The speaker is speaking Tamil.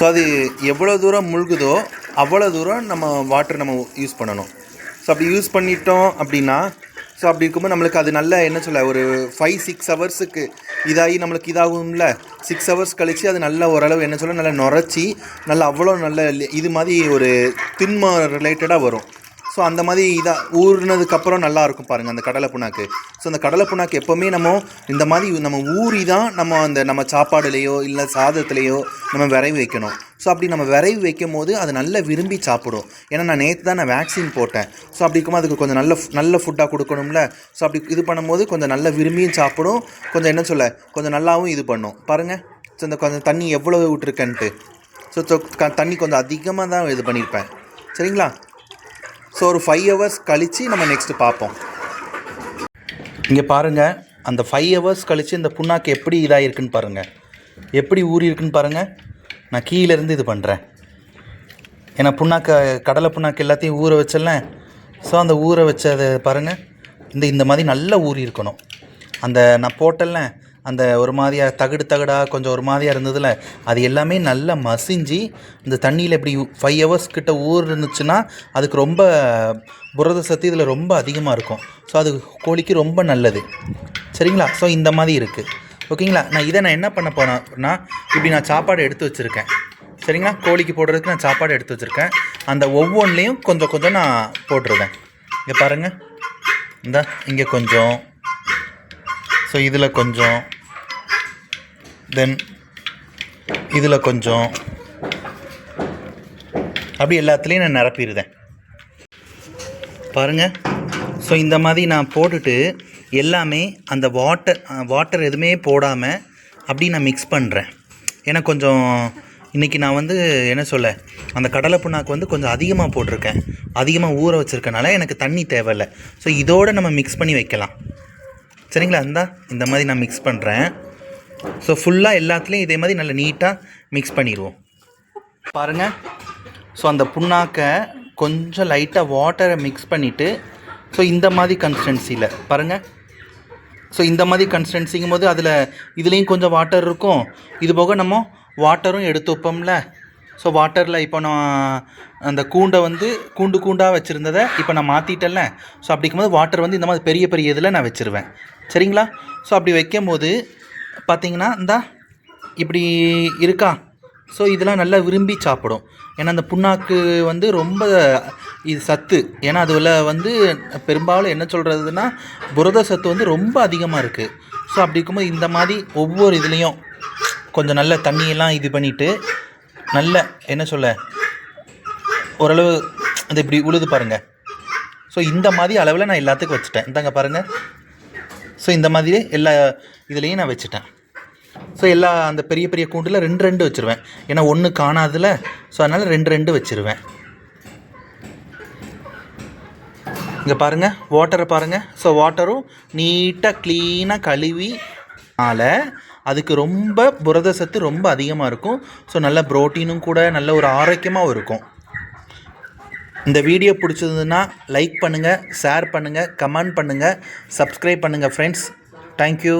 ஸோ அது எவ்வளோ தூரம் முழுகுதோ அவ்வளோ தூரம் நம்ம வாட்டர் நம்ம யூஸ் பண்ணணும். ஸோ அப்படி யூஸ் பண்ணிட்டோம் அப்படின்னா ஸோ அப்படி இருக்கும்போது நம்மளுக்கு அது நல்ல என்ன சொல்ல ஒரு ஃபைவ் சிக்ஸ் ஹவர்ஸுக்கு இதாகி நம்மளுக்கு இதாகும்ல. சிக்ஸ் ஹவர்ஸ் கழித்து அது நல்ல ஓரளவு என்ன சொல்ல நல்லா நுரைச்சி நல்லா அவ்வளோ நல்ல இது மாதிரி ஒரு திண்ம ரிலேட்டடாக வரும். ஸோ அந்த மாதிரி இதாக ஊறினதுக்கப்புறம் நல்லாயிருக்கும் பாருங்கள் அந்த கடலை புண்ணாக்கு. ஸோ அந்த கடலை புண்ணாக்கு எப்போவுமே நம்ம இந்த மாதிரி நம்ம ஊறி தான் நம்ம அந்த நம்ம சாப்பாடுலேயோ இல்லை சாதத்துலேயோ நம்ம விரைவு வைக்கணும். ஸோ அப்படி நம்ம விரைவு வைக்கும் போது அது நல்லா விரும்பி சாப்பிடும். ஏன்னா நான் நேற்று தான் நான் வேக்சின் போட்டேன். ஸோ அப்படி இருக்கும்போது அதுக்கு கொஞ்சம் நல்ல நல்ல ஃபுட்டாக கொடுக்கணும்ல. ஸோ அப்படி இது பண்ணும்போது கொஞ்சம் நல்ல விரும்பியும் சாப்பிடும். கொஞ்சம் என்ன சொல்ல கொஞ்சம் நல்லாவும் இது பண்ணும். பாருங்கள் ஸோ இந்த கொஞ்சம் தண்ணி எவ்வளோ விட்டுருக்கேன்ட்டு ஸோ தண்ணி கொஞ்சம் அதிகமாக தான் இது பண்ணியிருப்பேன் சரிங்களா? ஸோ ஒரு ஃபைவ் ஹவர்ஸ் கழித்து நம்ம நெக்ஸ்ட்டு பார்ப்போம். இங்கே பாருங்கள் அந்த ஃபைவ் ஹவர்ஸ் கழித்து இந்த புண்ணாக்கு எப்படி இதாக இருக்குன்னு பாருங்கள் எப்படி ஊறி இருக்குன்னு பாருங்கள் நான் கீழேருந்து இது பண்ணுறேன் ஏன்னா புண்ணாக்க கடலை புண்ணாக்கு எல்லாத்தையும் ஊற வச்சல ஸோ அந்த ஊற வச்சதை பாருங்கள் இந்த இந்த மாதிரி நல்லா ஊறி இருக்கணும் அந்த நான் போட்டல அந்த ஒரு மாதிரியாக தகடு தகடாக கொஞ்சம் ஒரு மாதிரியாக இருந்ததுல அது எல்லாமே நல்லா மசிஞ்சு இந்த தண்ணியில் இப்படி ஃபைவ் ஹவர்ஸ் கிட்ட ஊர் இருந்துச்சுன்னா அதுக்கு ரொம்ப புரத சத்து இதில் ரொம்ப அதிகமாக இருக்கும். ஸோ அது கோழிக்கு ரொம்ப நல்லது. சரிங்களா? ஸோ இந்த மாதிரி இருக்குது ஓகேங்களா? நான் இதை நான் என்ன பண்ண போனேன்னா இப்படி நான் சாப்பாடு எடுத்து வச்சுருக்கேன். சரிங்களா? கோழிக்கு போடுறதுக்கு நான் சாப்பாடு எடுத்து வச்சுருக்கேன். அந்த ஒவ்வொன்றிலையும் கொஞ்சம் கொஞ்சம் நான் போட்டுருவேன். இங்கே பாருங்கள் இந்த இங்கே கொஞ்சம். ஸோ இதில் கொஞ்சம். தென் இதில் கொஞ்சம். அப்படி எல்லாத்துலேயும் நான் நிரப்பிடுதேன் பாருங்கள் ஸோ இந்த மாதிரி நான் போட்டுட்டு எல்லாமே அந்த வாட்டர் வாட்டர் எதுவுமே போடாமல் அப்படி நான் மிக்ஸ் பண்ணுறேன் ஏன்னா கொஞ்சம் இன்றைக்கி நான் வந்து என்ன சொல்ல அந்த கடலை புண்ணாக்கு வந்து கொஞ்சம் அதிகமாக போட்டிருக்கேன். அதிகமாக ஊற வச்சுருக்கனால எனக்கு தண்ணி தேவையில்லை. ஸோ இதோடு நம்ம மிக்ஸ் பண்ணி வைக்கலாம். சரிங்களா? இந்தா இந்த மாதிரி நான் மிக்ஸ் பண்ணுறேன் ஸோ ஃபுல்லாக எல்லாத்துலேயும் இதே மாதிரி நல்லா நீட்டாக மிக்ஸ் பண்ணிடுவோம். பாருங்கள் ஸோ அந்த புண்ணாக்கை கொஞ்சம் லைட்டாக வாட்டரை மிக்ஸ் பண்ணிவிட்டு ஸோ இந்த மாதிரி கன்சிஸ்டன்சியில் பாருங்கள் ஸோ இந்த மாதிரி கன்சிஸ்டன்சிங்கும் போது அதில் இதுலேயும் கொஞ்சம் வாட்டர் இருக்கும். இது போக நம்ம வாட்டரும் எடுத்து வைப்போம்ல. ஸோ வாட்டரில் இப்போ நான் அந்த கூண்டை வந்து கூண்டு கூண்டாக வச்சுருந்ததை இப்போ நான் மாற்றிட்டேன்ல ஸோ அப்படிங்கும்போது வாட்டர் வந்து இந்த மாதிரி பெரிய பெரிய இதில் நான் வச்சுருவேன். சரிங்களா? ஸோ அப்படி வைக்கும் போது பார்த்திங்கன்னா இந்தா இப்படி இருக்கா? ஸோ இதெல்லாம் நல்லா விரும்பி சாப்பிடும். ஏன்னா அந்த புண்ணாக்கு வந்து ரொம்ப இது சத்து. ஏன்னா அதில் வந்து பெரும்பாலும் என்ன சொல்கிறதுனா புரத சத்து வந்து ரொம்ப அதிகமாக இருக்குது ஸோ அப்படி இருக்கும்போது இந்த மாதிரி ஒவ்வொரு இதுலேயும் கொஞ்சம் நல்ல தண்ணியெல்லாம் இது பண்ணிவிட்டு நல்ல என்ன சொல்ல ஓரளவு அது இப்படி உழுது பாருங்கள் ஸோ இந்த மாதிரி அளவில் நான் எல்லாத்துக்கும் வச்சுட்டேன். இந்தாங்க பாருங்கள் ஸோ இந்த மாதிரி எல்லா இதுலேயும் நான் வச்சுட்டேன். ஸோ எல்லா அந்த பெரிய பெரிய கூண்டில் ரெண்டு ரெண்டு வச்சுருவேன். ஏன்னா ஒன்று காணாதுல. ஸோ அதனால் ரெண்டு ரெண்டு வச்சுருவேன். இங்கே பாருங்கள் வாட்டரை பாருங்கள் ஸோ வாட்டரும் நீட்டாக க்ளீனாக கழுவி அதனால் அதுக்கு ரொம்ப புரத சத்து ரொம்ப அதிகமாக இருக்கும். ஸோ நல்ல ப்ரோட்டீனும் கூட நல்ல ஒரு ஆரோக்கியமாகவும் இருக்கும். இந்த வீடியோ பிடிச்சதுன்னா லைக் பண்ணுங்கள் ஷேர் பண்ணுங்கள் கமெண்ட் பண்ணுங்கள் சப்ஸ்கிரைப் பண்ணுங்கள் ஃப்ரெண்ட்ஸ் தேங்க்யூ